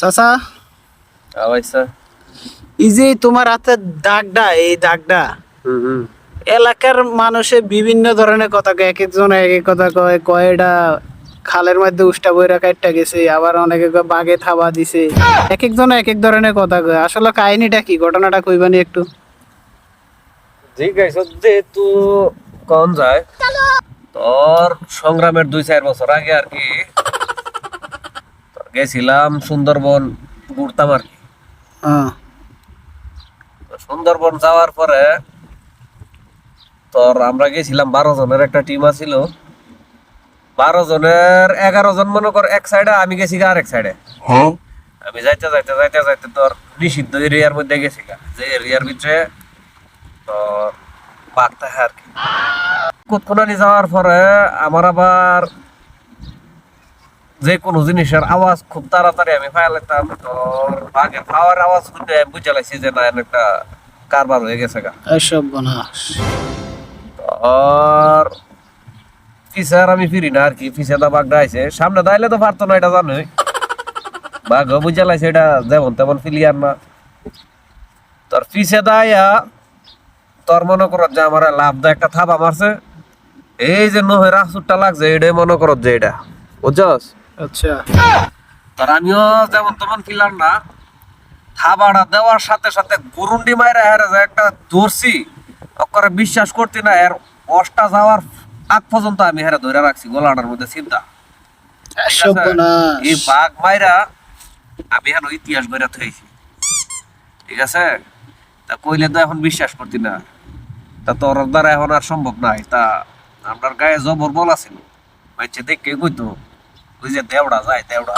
চাচা? এই যে তোমার হাতে দাগটা এই দাগটা হুম হুম। এলাকার মানুষে বিভিন্ন ধরনের কথা কয় এক একজন এক এক কথা কয় কয় এটা খালের মধ্যে উষ্টা বইরা কাটটা গেছে আবার অনেকে বাগে থাবা দিছে। এক একজন এক এক ধরনের কথা কয়। আসলে কাহিনীটা কি ঘটনাটা কইবানি একটু? জিজ্ঞাসা যেহেতু কন যায় তোর সংগ্রামের দুই চার বছর আগে আর কি গেছিলাম সুন্দরবন ঘুরতাম আর কি। হ্যাঁ। সুন্দরবন যাওয়ার পরে তোর আমরা গেছিলাম বারো জনের একটা টিম আছিল। বারো জনের এগারো জন মনে কর এক সাইডে আমি গেছি গা আরেক সাইডে আমি যাইতে যাইতে যাইতে যাইতে তোর নিষিদ্ধ এরিয়ার মধ্যে গেছি গা যে এরিয়ার ভিতরে তোর বাঘ থাকে আর কি। কুতকুনানি যাওয়ার পরে আমার আবার যে কোনো জিনিসের আওয়াজ খুব তাড়াতাড়ি আমি পাই লাগতাম তোর বাঘের খাওয়ার আওয়াজ শুনতে আমি বুঝে লাগছি যে না একটা কারবার হয়ে গেছে গা। এসব বনাস। আর আর আমি ফিরি না আর কি পিছে দা বাঘ ডাইছে। সামনে দাইলে তো পারতো না এটা জানোই। বাঘ বুঝে লাগছে এটা যেমন তেমন ফিলিয়ার না। তোর পিছে দাইয়া তোর মনে করো যে আমার লাভ দা একটা থাবা মারছে। এই যে নহের আসুরটা লাগছে এটাই মনে করো যে এটা। বুঝছস? আচ্ছা। তোর আমিও যেমন তেমন ফিলাম না থাবাটা দেওয়ার সাথে সাথে গুরুন্ডি মাইরা হেরে যে একটা ধরছি ওকরে বিশ্বাস করতি না এর অষ্টা যাওয়ার আগ পর্যন্ত আমি হেরে ধরে রাখছি গলাটার মধ্যে চিন্তা এই বাঘ মাইরা আমি হেন ইতিহাস বইরা থইছি। ঠিক আছে? তা কইলে তো এখন বিশ্বাস করতি না। তা তোর দ্বারা এখন আর সম্ভব নাই। তা আপনার গায়ে জবর বল আছিল বাচ্চা দেখে কইতো। ওই যে দেওড়া যায় দেওড়া